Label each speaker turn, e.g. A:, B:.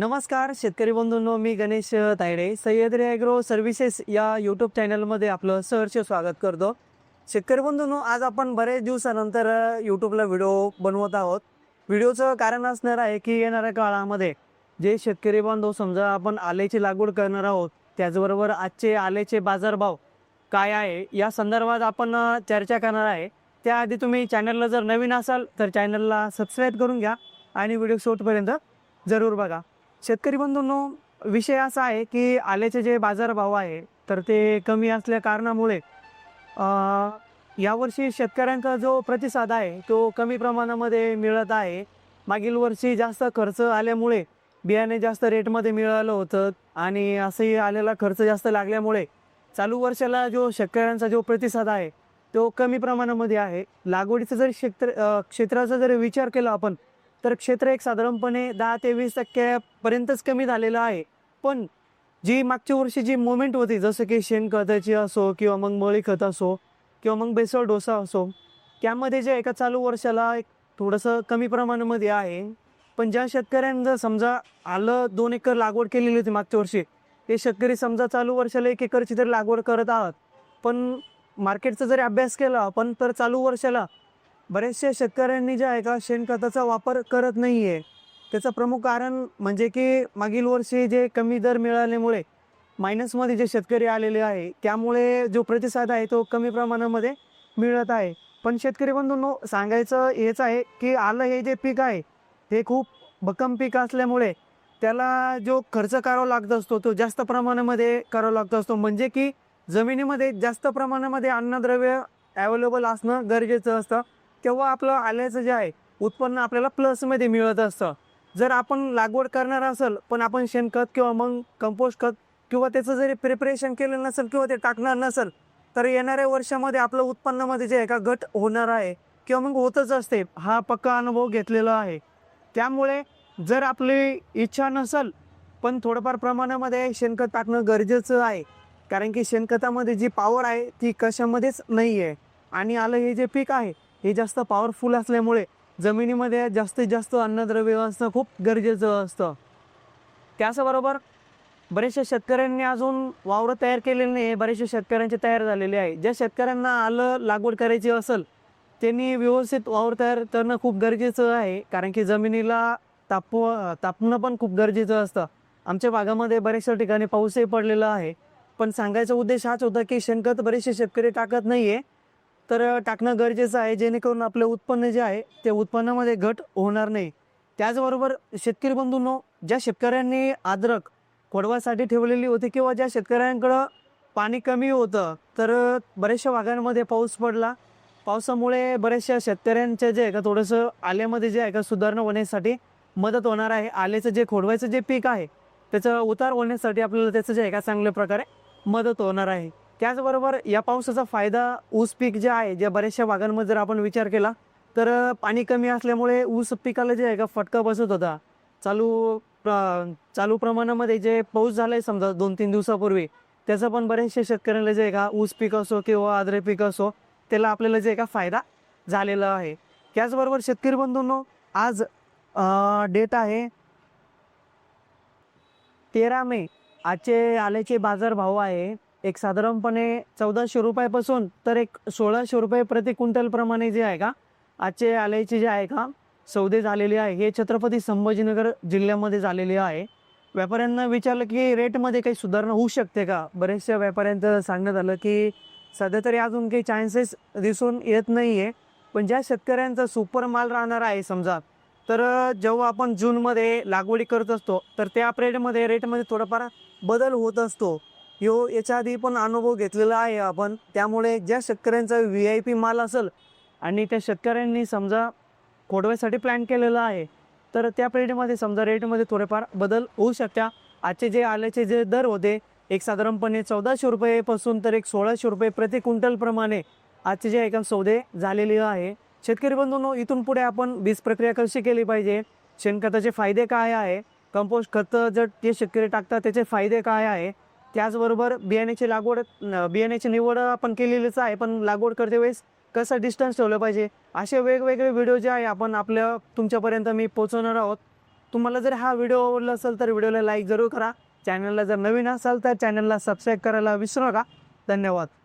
A: नमस्कार शेतकरी बंधूंनो मी गणेश तायडे. सह्याद्री ॲग्रो सर्व्हिसेस या यूट्यूब चॅनलमध्ये आपलं सहर्ष स्वागत करतो. शेतकरी बंधूंनो आज आपण बरेच दिवसानंतर यूट्यूबला व्हिडिओ बनवत आहोत. व्हिडिओचं कारण असणार आहे की येणाऱ्या काळामध्ये जे शेतकरी बांधव समजा आपण आल्याची लागवड करणार आहोत त्याचबरोबर आजचे आल्याचे बाजारभाव काय आहे या संदर्भात आपण चर्चा करणार आहे. त्याआधी तुम्ही चॅनलला जर नवीन असाल तर चॅनलला सबस्क्राईब करून घ्या आणि व्हिडिओ शेवटपर्यंत जरूर बघा. शेतकरी बंधूंनो विषय असा आहे की आल्याचे जे बाजारभाव आहे तर ते कमी असल्या कारणामुळे यावर्षी शेतकऱ्यांचा जो प्रतिसाद आहे तो कमी प्रमाणामध्ये मिळत आहे. मागील वर्षी जास्त खर्च आल्यामुळे बियाणे जास्त रेटमध्ये मिळालं होतं आणि असंही आलेला खर्च जास्त लागल्यामुळे चालू वर्षाला जो शेतकऱ्यांचा जो प्रतिसाद आहे तो कमी प्रमाणामध्ये आहे. लागवडीचं जर क्षेत्र क्षेत्राचा जर विचार केला आपण तर क्षेत्र एक साधारणपणे दहा ते वीस टक्क्यापर्यंतच कमी झालेलं आहे. पण जी मागच्या वर्षी जी मुवमेंट होती जसं की शेणखताची असो किंवा मग मळी खत असो किंवा मग बेसळ डोसा असो त्यामध्ये जे एका चालू वर्षाला एक थोडंसं कमी प्रमाणामध्ये आहे. पण ज्या शेतकऱ्यांनी जर समजा आलं दोन एकर लागवड केलेली होती मागच्या वर्षी ते शेतकरी समजा चालू वर्षाला एक एकरची तरी लागवड करत आहात. पण मार्केटचा जरी अभ्यास केला आपण तर चालू वर्षाला बरेचशा शेतकऱ्यांनी जे आहे का शेणखताचा वापर करत नाही आहे त्याचं प्रमुख कारण म्हणजे की मागील वर्षी जे कमी दर मिळाल्यामुळे मायनसमध्ये जे शेतकरी आलेले आहे त्यामुळे जो प्रतिसाद आहे तो कमी प्रमाणामध्ये मिळत आहे. पण शेतकरी बंधूंनो सांगायचं हेच आहे की आलं हे जे पीक आहे हे खूप भक्कम पीक असल्यामुळे त्याला जो खर्च करावा लागत असतो तो जास्त प्रमाणामध्ये करावा लागत असतो. म्हणजे की जमिनीमध्ये जास्त प्रमाणामध्ये अन्नद्रव्य ॲवेलेबल असणं गरजेचं असतं. तेव्हा आपलं आल्याचं जे आहे उत्पन्न आपल्याला प्लसमध्ये मिळत असतं. जर आपण लागवड करणार असेल पण आपण शेणखत किंवा मग कंपोस्ट खत किंवा त्याचं जरी प्रिपरेशन केलं नसेल किंवा ते टाकणार नसेल तर येणाऱ्या वर्षामध्ये आपलं उत्पन्नामध्ये जे आहे का घट होणार आहे किंवा मग होतच असते हा पक्का अनुभव घेतलेला आहे. त्यामुळे जर आपली इच्छा नसेल पण थोडंफार प्रमाणामध्ये शेणखत टाकणं गरजेचं आहे. कारण की शेणखतामध्ये जी पॉवर आहे ती कशामध्येच नाही आहे आणि आलं हे जे पीक आहे हे जास्त पॉवरफुल असल्यामुळे जमिनीमध्ये जास्तीत जास्त अन्नद्रव्य असणं खूप गरजेचं असतं. त्याचबरोबर बरेचशा शेतकऱ्यांनी अजून वावरं तयार केलेली नाही बरेचशा शेतकऱ्यांचे तयार झालेले आहे. ज्या शेतकऱ्यांना आलं लागवड करायची असेल त्यांनी व्यवस्थित वावर तयार करणं खूप गरजेचं आहे. कारण की जमिनीला तापव तापणं पण खूप गरजेचं असतं. आमच्या भागामध्ये बऱ्याचशा ठिकाणी पाऊसही पडलेला आहे. पण सांगायचा उद्देश हाच होता की शेणखत बरेचसे शेतकरी टाकत नाही आहे तर टाकणं गरजेचं आहे जेणेकरून आपलं उत्पन्न जे आहे ते उत्पन्नामध्ये घट होणार नाही. त्याचबरोबर शेतकरी बंधूंनो ज्या शेतकऱ्यांनी अद्रक खोडवासाठी ठेवलेली होती किंवा ज्या शेतकऱ्यांकडं पाणी कमी होतं तर बऱ्याचशा भागांमध्ये पाऊस पडला. पावसामुळे बऱ्याचशा शेतकऱ्यांच्या जे आहे का थोडंसं आल्यामध्ये जे आहे का सुधारणा होण्यासाठी मदत होणार आहे. आल्याचं जे खोडवायचं जे पीक आहे त्याचं उतार होण्यासाठी आपल्याला त्याचं जे आहे का चांगल्या प्रकारे मदत होणार आहे. त्याचबरोबर या पावसाचा फायदा ऊस पीक जे आहे ज्या बऱ्याचशा भागांमध्ये जर आपण विचार केला तर पाणी कमी असल्यामुळे ऊस पिकाला जे आहे का फटका बसत होता. चालू प्र- चालू प्रमाणामध्ये जे पाऊस झाला आहे समजा दोन तीन दिवसापूर्वी त्याचा पण बऱ्याचशा शेतकऱ्यांना जे आहे का ऊस पीक असो किंवा आद्रे पीक असो त्याला आपल्याला जे का फायदा झालेला आहे. त्याचबरोबर शेतकरी बंधूंनो आज डेट आहे तेरा मे आजचे आल्याचे बाजारभाव आहे. एक साधारणपणे चौदाशे रुपयापासून तर एक सोळाशे रुपये प्रति क्विंटलप्रमाणे जे आहे का आजचे आल्याचे जे आहे का सौदे झालेले आहे. हे छत्रपती संभाजीनगर जिल्ह्यामध्ये झालेले आहे. व्यापाऱ्यांना विचारलं की रेटमध्ये काही सुधारणा होऊ शकते का? बऱ्याचशा व्यापाऱ्यांचं सांगण्यात आलं की सध्या तरी अजून काही चान्सेस दिसून येत नाही आहे पण ज्या शेतकऱ्यांचा सुपर माल राहणार आहे समजा तर जेव्हा आपण जूनमध्ये लागवडी करत असतो तर त्या रेटमध्ये रेटमध्ये थोडाफार बदल होत असतो. यो याच्या आधी पण अनुभव घेतलेला आहे आपण. त्यामुळे ज्या शेतकऱ्यांचा व्ही आय पी माल असेल आणि त्या शेतकऱ्यांनी समजा खोडव्यासाठी प्लॅन केलेला आहे तर त्या पिरियडमध्ये समजा रेटमध्ये थोडेफार बदल होऊ शकत्या. आजचे जे आल्याचे जे दर होते एक साधारणपणे चौदाशे रुपयेपासून तर एक सोळाशे रुपये प्रति क्विंटलप्रमाणे आजचे जे एका सौदे झालेले आहे. शेतकरी बंधूंनो इथून पुढे आपण बीज प्रक्रिया कशी केली पाहिजे? शेणखताचे फायदे काय आहे? कंपोस्ट खतं जर ते शेतकरी टाकतात त्याचे फायदे काय आहे? त्याचबरोबर बियाण्याची लागवड बियाण्याची निवड आपण केलेलीच आहे पण लागवड करते वेळेस कसं डिस्टन्स ठेवलं पाहिजे? असे वेगवेगळे व्हिडिओ जे आहे आपण आपल्या तुमच्यापर्यंत मी पोहोचवणार आहोत. तुम्हाला जर हा व्हिडिओ आवडला असेल तर व्हिडिओला लाईक जरूर करा. चॅनलला जर नवीन असाल तर चॅनलला सबस्क्राईब करायला विसरू नका. धन्यवाद.